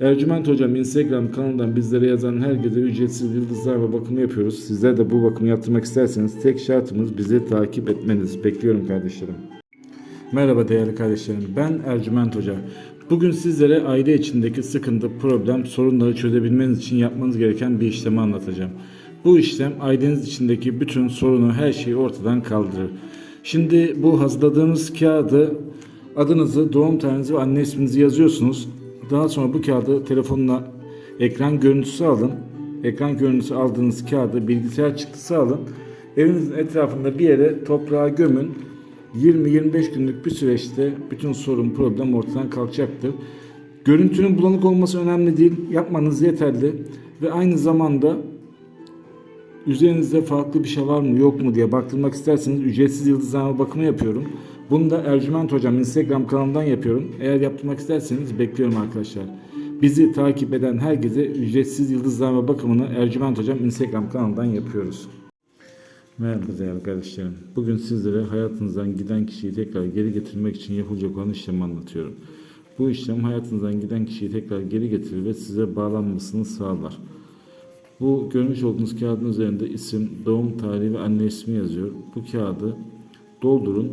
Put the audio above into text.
Ercüment Hocam Instagram kanalından bizlere yazan herkese ücretsiz yıldızlarla bakımı yapıyoruz. Sizler de bu bakımı yaptırmak isterseniz tek şartımız bizi takip etmeniz. Bekliyorum kardeşlerim. Merhaba değerli kardeşlerim. Ben Ercüment Hoca. Bugün sizlere aile içindeki sıkıntı, problem, sorunları çözebilmeniz için yapmanız gereken bir işlemi anlatacağım. Bu işlem aileniz içindeki bütün sorunu, her şeyi ortadan kaldırır. Şimdi bu hazırladığımız kağıdı adınızı, doğum tarihinizi ve anne isminizi yazıyorsunuz. Daha sonra bu kağıdı telefonla ekran görüntüsü alın. Ekran görüntüsü aldığınız kağıdı bilgisayar çıktısı alın. Evinizin etrafında bir yere toprağa gömün. 20-25 günlük bir süreçte bütün sorun, problem ortadan kalkacaktır. Görüntünün bulanık olması önemli değil. Yapmanız yeterli. Ve aynı zamanda üzerinizde farklı bir şey var mı yok mu diye baktırmak isterseniz ücretsiz yıldızlama bakımı yapıyorum. Bunu da Ercüment Hocam Instagram kanalından yapıyorum. Eğer yaptırmak isterseniz bekliyorum arkadaşlar. Bizi takip eden herkese ücretsiz yıldızlama bakımını Ercüment Hocam Instagram kanalından yapıyoruz. Merhaba değerli kardeşlerim. Bugün sizlere hayatınızdan giden kişiyi tekrar geri getirmek için yapılacak olan işlemi anlatıyorum. Bu işlem hayatınızdan giden kişiyi tekrar geri getirir ve size bağlanmasını sağlar. Bu görmüş olduğunuz kağıdın üzerinde isim, doğum tarihi ve anne ismi yazıyor. Bu kağıdı doldurun